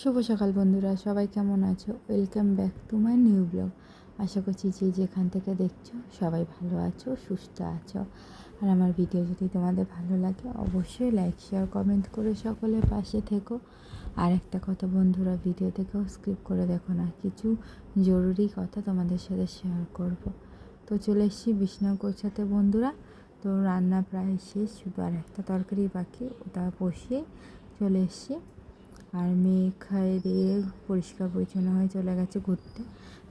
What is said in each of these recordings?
শুভ সকাল বন্ধুরা, সবাই কেমন আছো? Welcome back to my new blog আশা করছি যে যেখান থেকে দেখছ সবাই ভালো আছো, সুস্থ আছো। আর আমার ভিডিও যদি তোমাদের ভালো লাগে, অবশ্যই লাইক শেয়ার কমেন্ট করে সকলের পাশে থেকো। আর একটা কথা বন্ধুরা ভিডিও থেকেও স্কিপ করে দেখো না, কিছু জরুরি কথা তোমাদের সাথে শেয়ার করব। তো চলে এসেছি বিষ্ণু গোছাতে বন্ধুরা। তো রান্না প্রায় শেষ, শুধু আর একটা তরকারি বাকি, ওটা বসিয়ে চলে এসেছি। আর মেয়ে খায় দিয়ে পরিষ্কার পরিচ্ছন্ন হয়ে চলে গেছে ঘুরতে।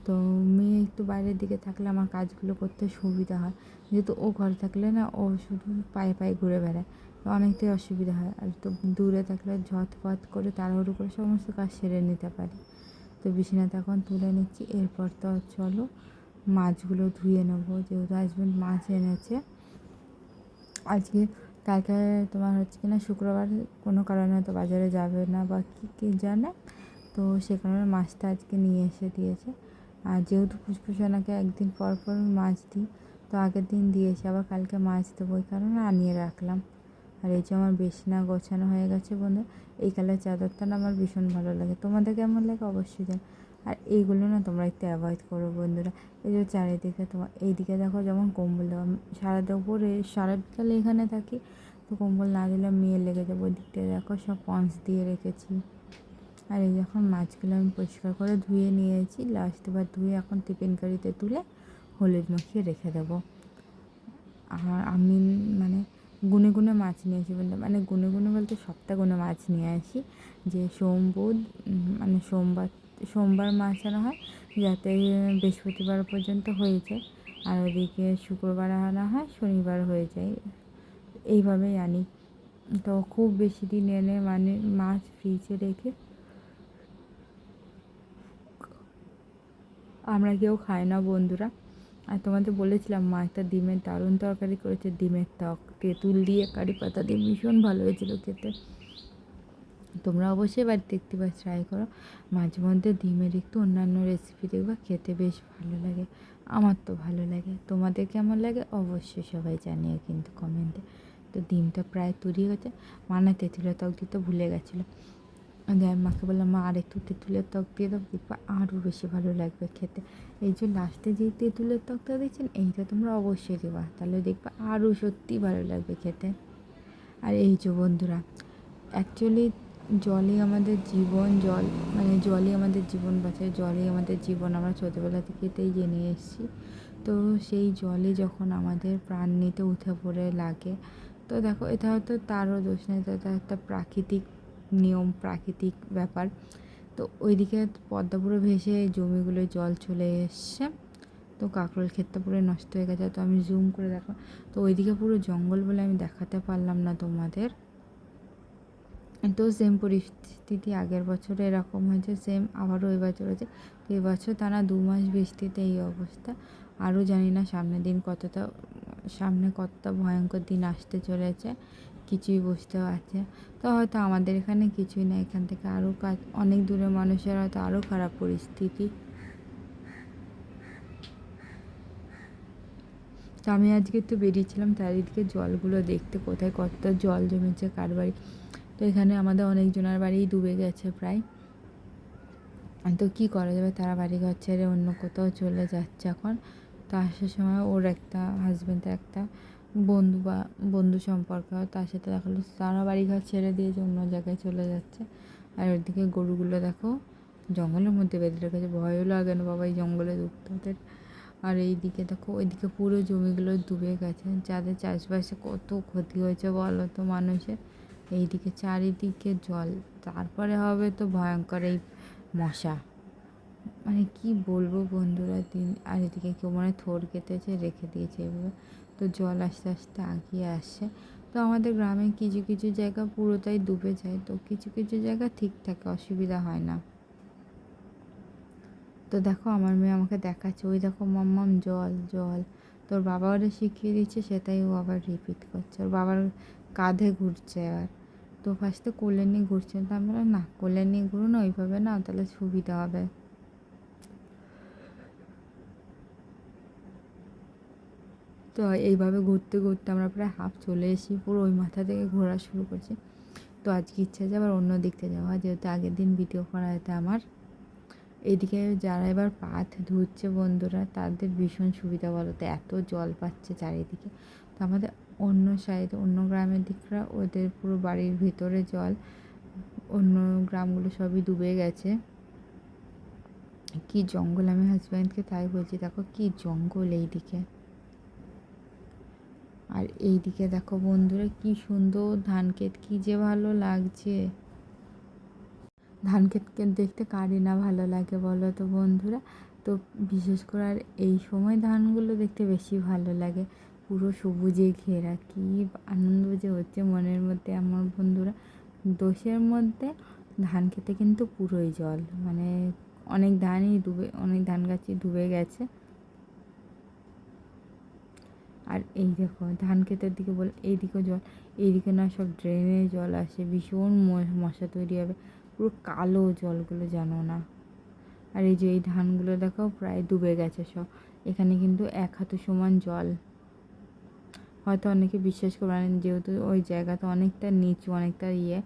তো মেয়ে একটু বাইরের দিকে থাকলে আমার কাজগুলো করতে সুবিধা হয়। যেহেতু ও ঘরে থাকলে না, ও শুধু পায়ে পায়ে ঘুরে বেড়ায়। অনেকটাই অসুবিধা হয়। আর তো দূরে থাকলে ঝটপট করে তাড়াহুড়ো করে সমস্ত কাজ সেরে নিতে পারি। তো বিছানাতে এখন তুলে নিচ্ছি। এরপর তো চলো মাছগুলো ধুয়ে নেব। যেহেতু হাজব্যান্ড মাছ এনেছে, আজকে কালকে তোমার হচ্ছে কি না শুক্রবার কোনো কারণে তো বাজারে যাবে না বা কী কী জানে? তো সে কারণে মাছটা আজকে নিয়ে এসে দিয়েছে। আর যেহেতু ফুসফুসানাকে একদিন পর পর মাছ দিই, তো আগের দিন দিয়েছে, আবার কালকে মাছ দেবো ওই কারণে আনিয়ে রাখলাম। আর এই যে আমার বেশি না গোছানো হয়ে গেছে বন্ধু এই কালার চাদরটা না আমার ভীষণ ভালো লাগে। তোমাদের কেমন লাগে অবশ্যই জান আর এইগুলো না তোমরা একটু অ্যাভয়েড করো বন্ধুরা। এই যে চারিদিকে তোমার এইদিকে দেখো যেমন কম্বল দেওয়া, সারা দুপুরে, সারা বিকালে এখানে থাকি, তো কম্বল না দিলে মেয়ে লেগে যাব দিকটা দেখো সব পঞ্চ দিয়ে রেখেছি। আর এই যখন মাছগুলো আমি পরিষ্কার করে ধুয়ে নিয়েছি। লাস্ট বার ধুয়ে এখন টিফিন কারিতে তুলে হলুদ মাখিয়ে রেখে দেবো। আর আমি মানে গুনে গুনে মাছ নিয়ে আসি বলতে মানে গুনে গুনে বলতে সপ্তাহ গুনে মাছ নিয়ে আসি। যে সোম, বুধ মানে সোমবার সোমবার মাছ আনা হয়, যাতে বৃহস্পতিবার পর্যন্ত হয়ে যায়। আর ওদিকে শুক্রবার আনা হয়, শনিবার হয়ে যায়। এইভাবেই আনি। তো খুব বেশি দিন এনে মানে মাছ ফ্রিজে রেখে আমরা কেউ খাই না বন্ধুরা। আর তোমাদের বলেছিলাম, মাছটা ডিমের দারুণ তরকারি করেছে, ডিমের টক তেঁতুল দিয়ে কারি পাতা দিয়ে ভীষণ ভালো হয়েছিল খেতে। তোমরা অবশ্যই বাড়িতে দেখতে পাচ্ছ ট্রাই করো। মাঝে মধ্যে ডিমের একটু অন্যান্য রেসিপি দেখবা, খেতে বেশ ভালো লাগে। আমার তো ভালো লাগে। তোমাদের কেমন লাগে? অবশ্যই সবাই জানিও কিন্তু কমেন্টে তো ডিমটা প্রায় তৈরি হয়েছে মানে তেঁতুলের টক দিতে ভুলে গেছিল। আমি মাকে বললাম, মা, আর একটু তেঁতুলের টক দিয়ে দাও, দেখবা আরও বেশি ভালো লাগবে খেতে। এই যে লাস্টে যে তেঁতুলের টকটা দিচ্ছেন এইটা তোমরা অবশ্যই দেবা। তাহলে দেখবা আরও সত্যি ভালো লাগবে খেতে। আর এই যে বন্ধুরা অ্যাকচুয়ালি জলই আমাদের জীবন, জল মানে জলই আমাদের জীবন বাঁচায়, জলই আমাদের জীবন। আমরা ছোটোবেলা থেকেতেই জেনে এসেছি। তো সেই জলে যখন আমাদের প্রাণ নিতে উঠে পড়ে লাগে, তো দেখো এটা হয়তো তারও দোষ নেই, এটা একটা প্রাকৃতিক নিয়ম, প্রাকৃতিক ব্যাপার। তো ওইদিকে পদ্মাপুরে ভেসে জমিগুলোয় জল চলে এসছে। তো কাঁকরোল ক্ষেতটা পুরো নষ্ট হয়ে গেছে, তো আমি জুম করে দেখো। তো ওইদিকে পুরো জঙ্গল বলে আমি দেখাতে পারলাম না তোমাদের। তো সেম পরিস্থিতি, আগের বছরে এরকম হয়েছে সেম আবারও এই বছর হয়েছে। তো এবছর টানা দু মাস বৃষ্টিতে এই অবস্থা। আরও জানি না সামনের দিন কতটা, সামনে কতটা ভয়ঙ্কর দিন আসতে চলেছে, কিছুই বুঝতে পারছে তো হয়তো আমাদের এখানে কিছুই না, এখান থেকে আরও কাজ, অনেক দূরের মানুষের হয়তো আরও খারাপ পরিস্থিতি। তো আমি আজকে একটু বেরিয়েছিলাম চারিদিকে জলগুলো দেখতে কোথায়, কতটা জল জমেছে, কার বাড়ি। তো এখানে আমাদের অনেকজনের বাড়িই ডুবে গেছে প্রায়। তো কী করা যাবে? তারা বাড়ি ঘর ছেড়ে অন্য কোথাও চলে যাচ্ছে এখন। তো আসার সময় ওর একটা হাজব্যান্ডের একটা বন্ধু বা বন্ধু সম্পর্ক হয় তার সাথে দেখাল তারা বাড়িঘর ছেড়ে দিয়েছে অন্য জায়গায় চলে যাচ্ছে। আর ওদিকে গরুগুলো দেখো, জঙ্গলের মধ্যে বেঁধে রেখেছে। ভয়ও লাগে না বাবা এই জঙ্গলে ঢুকতে ওদের। আর এই দিকে দেখো, ওইদিকে পুরো জমিগুলো ডুবে গেছে। যাদের চাষবাসে কত ক্ষতি হয়েছে বলো তো মানুষের। এইদিকে চারিদিকে জল। তারপরে হবে তো ভয়ঙ্কর এই মশা। মানে কি বলব বন্ধুরা, দিন আর এদিকে কেউ মানে থোর কেটেছে, রেখে দিয়েছে এভাবে। তো জল আস্তে আস্তে আগিয়ে আসছে তো আমাদের গ্রামে কিছু কিছু জায়গা পুরোটাই ডুবে যায়। তো কিছু কিছু জায়গা ঠিক থাকে, অসুবিধা হয় না। তো দেখো আমার মেয়ে আমাকে দেখাচ্ছে, ওই দেখো মাম্মাম জল জল। তোর বাবা ওরা শিখিয়ে দিচ্ছে, সেটাই ও আবার রিপিট করছে। ওর বাবার কাঁধে ঘুরছে এবার। তো ফার্স্টে কোলে নিয়ে ঘুরছে তো আমি বললাম না, কোলে নিয়ে ঘুরুন, ওইভাবে না, তাহলে সুবিধা হবে। তো এইভাবে ঘুরতে ঘুরতে আমরা প্রায় হাফ চলে এসেছি, পুরো ওই মাথা থেকে ঘোরা শুরু করছি। তো আজকে ইচ্ছা আছে আবার অন্য দিকতে যাওয়া, যেহেতু আগের দিন ভিডিও করা হয়তো আমার। এদিকে যারা এবার পাথ ধুচ্ছে বন্ধুরা, তাদের ভীষণ সুবিধা বলো তো এত জল পাচ্ছে চারিদিকে। তো আমাদের অন্য সাইড, অন্য গ্রামের দিকরা ওদের পুরো বাড়ির ভিতরে জল, অন্য গ্রামগুলো সবই ডুবে গেছে। কি জঙ্গল, আমি হাজব্যান্ডকে তাই বলছি, দেখো কি জঙ্গল এইদিকে। আর এইদিকে দেখো বন্ধুরা কি সুন্দর ধান ক্ষেত কি যে ভালো লাগছে। ধান ক্ষেতকে দেখতে কারই না ভালো লাগে বলো তো বন্ধুরা। তো বিশেষ করে আর এই সময় ধানগুলো দেখতে বেশি ভালো লাগে। পুরো সবুজে ঘেরা, কি আনন্দ যে হচ্ছে মনের মধ্যে আমার বন্ধুরা। দোষের মধ্যে ধান খেতে কিন্তু পুরোই জল মানে অনেক ধানই ডুবে, অনেক ধান গাছই ডুবে গেছে। আর এই দেখো, ধান ক্ষেতের দিকে বল, এইদিকেও জল, এইদিকে না সব ড্রেনে জল আসে, ভীষণ মশা তৈরি হবে। পুরো কালো জলগুলো, জানো না? আর এই যে এই ধানগুলো দেখো, প্রায় ডুবে গেছে সব। এখানে কিন্তু এক হাঁটু সমান জল। হয়তো অনেকে বিশ্বাস করবে না যেহেতু ওই জায়গাটা অনেকটা নিচু, অনেকটা ইয়ে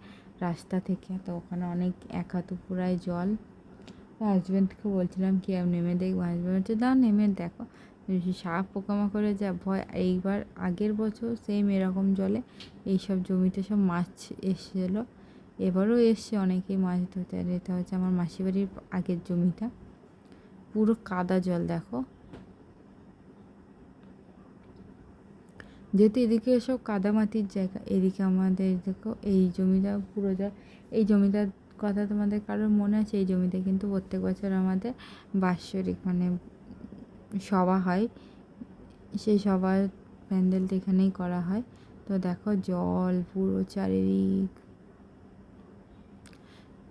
রাস্তা থেকে। তো ওখানে অনেক এক হাঁটু পুরাই জল। হাজব্যান্ডকে বলছিলাম কি আমি নেমে দেখব। হাজব্যান্ড হচ্ছে দাও নেমে দেখো। সাপ পোকামাকড়ে যা, ভয়। এইবার আগের বছর সেম এরকম জলে এইসব জমিতে সব মাছ এসেছিল। এবারও এসছে, অনেকেই মাছ ধরতে। আর এটা হচ্ছে আমার মাসি বাড়ির আগের জমিটা। পুরো কাদা জল, দেখো। যেহেতু এদিকে সব কাদামাটির জায়গা, এদিকে আমাদের দেখো এই জমিটা পুরো যা, এই জমিটার কথা তোমাদের কারোর মনে আছে? এই জমিতে কিন্তু প্রত্যেক বছর আমাদের বাৎসরিক মানে সভা হয়। সেই সভার প্যান্ডেলটা এখানেই করা হয়। তো দেখো জল পুরো চারিদিক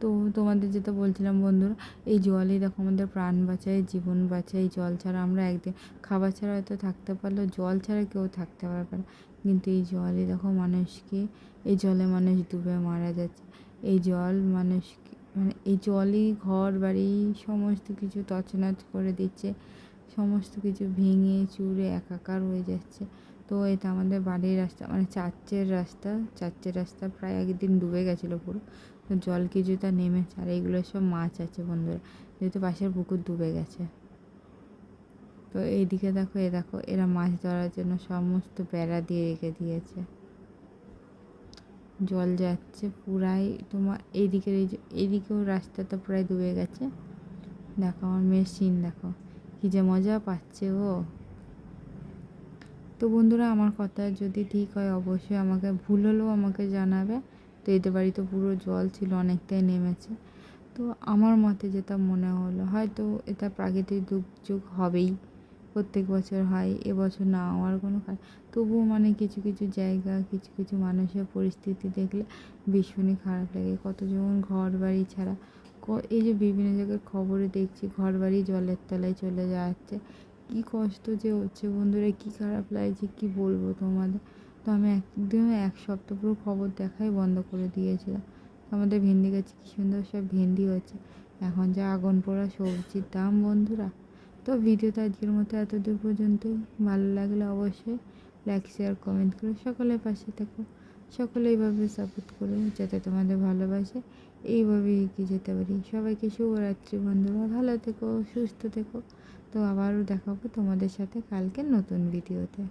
তো তোমাদের যেটা বলছিলাম বন্ধুরা, এই জলই দেখো আমাদের প্রাণ বাঁচায়, জীবন বাঁচায়। জল ছাড়া আমরা একদিন, খাবার ছাড়া হয়তো থাকতে পারলেও জল ছাড়া কেউ থাকতে পারবে না। কিন্তু এই জলই দেখো মানুষকে, এই জলে মানুষ ডুবে মারা যাচ্ছে। এই জল মানুষকে মানে এই জলই ঘর, বাড়ি, সমস্ত কিছু তছনছ করে দিচ্ছে। সমস্ত কিছু ভেঙে, চুরে, একাকার হয়ে যাচ্ছে। তো এটা আমাদের বাড়ির রাস্তা মানে চার্চের রাস্তা চার্চের রাস্তা প্রায় একদিন ডুবে গেছিল পুরো। জল কিছুটা নেমেছে? আর এইগুলো সব মাছ আছে বন্ধুরা। যেহেতু পাশের পুকুর ডুবে গেছে। তো এইদিকে দেখো, এ দেখো, এরা মাছ ধরার জন্য সমস্ত বেড়া দিয়ে রেখে দিয়েছে। জল যাচ্ছে পুরাই তোমার এইদিকের এই এইদিকেও রাস্তাটা প্রায় ডুবে গেছে। দেখো আমার মেশিন দেখো। কী যে মজা পাচ্ছে ও তো বন্ধুরা, আমার কথা যদি ঠিক হয়, অবশ্যই আমাকে ভুল হলেও আমাকে জানাবে। তো এদের বাড়িতে পুরো জল ছিল, অনেকটাই নেমেছে। তো আমার মতে যেটা মনে হলো, হয়তো এটা প্রাকৃতিক দুর্যোগ হবেই, প্রত্যেক বছর হয়, এবছর না হওয়ার কোনো তবুও মানে কিছু কিছু জায়গা, কিছু কিছু মানুষের পরিস্থিতি দেখলে ভীষণই খারাপ লাগে। কতজন ঘর বাড়ি ছাড়া এই যে বিভিন্ন জায়গায় খবরে দেখছি ঘর বাড়ি জলের তলায় চলে যাচ্ছে। কী কষ্ট যে হচ্ছে বন্ধুরা, কী খারাপ লাগছে, কী বলব তোমাদের? তো আমি একদম এক সপ্তাহ পুরো খবর দেখাই বন্ধ করে দিয়েছিলাম। আমাদের ভেন্ডি গাছে কী সুন্দর সব ভেন্ডি হচ্ছে এখন যা আগুন পোড়া সবজির দাম বন্ধুরা। তো ভিডিওটা আজকের মতো এতদূর পর্যন্ত। ভালো লাগলে অবশ্যই লাইক শেয়ার কমেন্ট করে সকলের পাশে থাকো। সকলে এইভাবে সাপোর্ট করো যাতে তোমাদের ভালোবাসে। এইভাবে এগিয়ে যেতে পারি। সবাইকে শুভরাত্রি বন্ধুরা। ভালো থেকো, সুস্থ থেকো। তো আবারও দেখাবো তোমাদের সাথে কালকে নতুন ভিডিওতে।